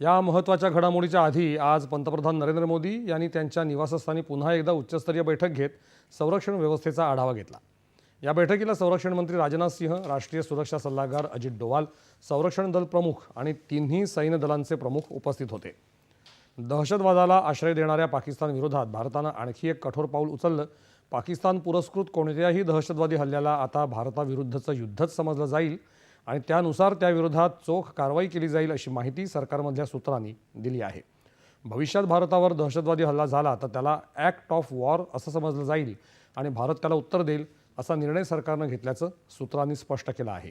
या महत्त्वाच्या घडामोडीच्या आधी आज पंतप्रधान नरेंद्र मोदी यांनी त्यांच्या निवासस्थानी पुन्हा एकदा उच्चस्तरीय बैठक घेत संरक्षण व्यवस्थेचा आढावा घेतला. या बैठकीला संरक्षण मंत्री राजनाथ सिंह राष्ट्रीय सुरक्षा सल्लागार अजित डोवाल संरक्षण दल प्रमुख आणि तिन्ही सैन्य दलांचे प्रमुख उपस्थित होते. दहशतवादाला आश्रय देणाऱ्या पाकिस्तान विरोधात भारतानं आणखी एक कठोर पाऊल उचललं. पाकिस्तान पुरस्कृत कोणत्याही दहशतवादी हल्ल्याला आता भारताविरुद्धचं युद्धच समजलं जाईल आणि त्यानुसार त्याविरोधात चोख कारवाई केली जाईल अशी माहिती सरकारमधल्या सूत्रांनी दिली आहे. भविष्यात भारतावर दहशतवादी हल्ला झाला तर त्याला ॲक्ट ऑफ वॉर असं समजलं जाईल आणि भारत त्याला उत्तर देईल असा निर्णय सरकारनं घेतल्याचं सूत्रांनी स्पष्ट केलं आहे.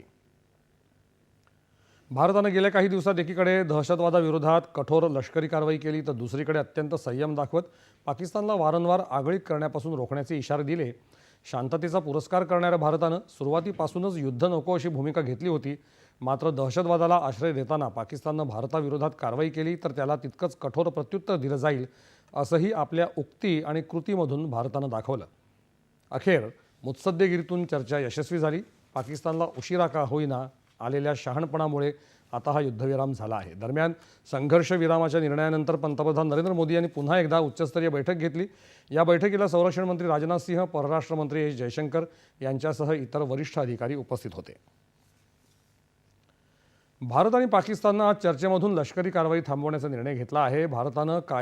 भारतानं गेल्या काही दिवसात एकीकडे दहशतवादाविरोधात कठोर लष्करी कारवाई केली तर दुसरीकडे अत्यंत संयम दाखवत पाकिस्तानला वारंवार आगळीत करण्यापासून रोखण्याचे इशारे दिले शांततेचा पुरस्कार करणाऱ्या भारतानं सुरुवातीपासूनच युद्ध नको अशी भूमिका घेतली होती. मात्र दहशतवादाला आश्रय देताना पाकिस्ताननं भारताविरोधात कारवाई केली तर त्याला तितकंच कठोर प्रत्युत्तर दिलं जाईल असंही आपल्या उक्ती आणि कृतीमधून भारतानं दाखवलं. अखेर मुत्सद्देगिरीतून चर्चा यशस्वी झाली. पाकिस्तानला उशिरा का होईना आलेल्या शहाणपणामुळे आता हा युद्धविराम झाला आहे. दरम्यान संघर्ष विरामाच्या निर्णयानंतर पंतप्रधान नरेंद्र मोदी यांनी पुन्हा एकदा उच्चस्तरीय बैठक घेतली. या बैठकीला संरक्षण मंत्री राजनाथ सिंह परराष्ट्र मंत्री एस जयशंकर यांच्यासह इतर वरिष्ठ अधिकारी उपस्थित होते. भारत आणि पाकिस्ताननं आज चर्चेमधून लष्करी कारवाई थांबवण्याचा निर्णय घेतला आहे. भारतानं काय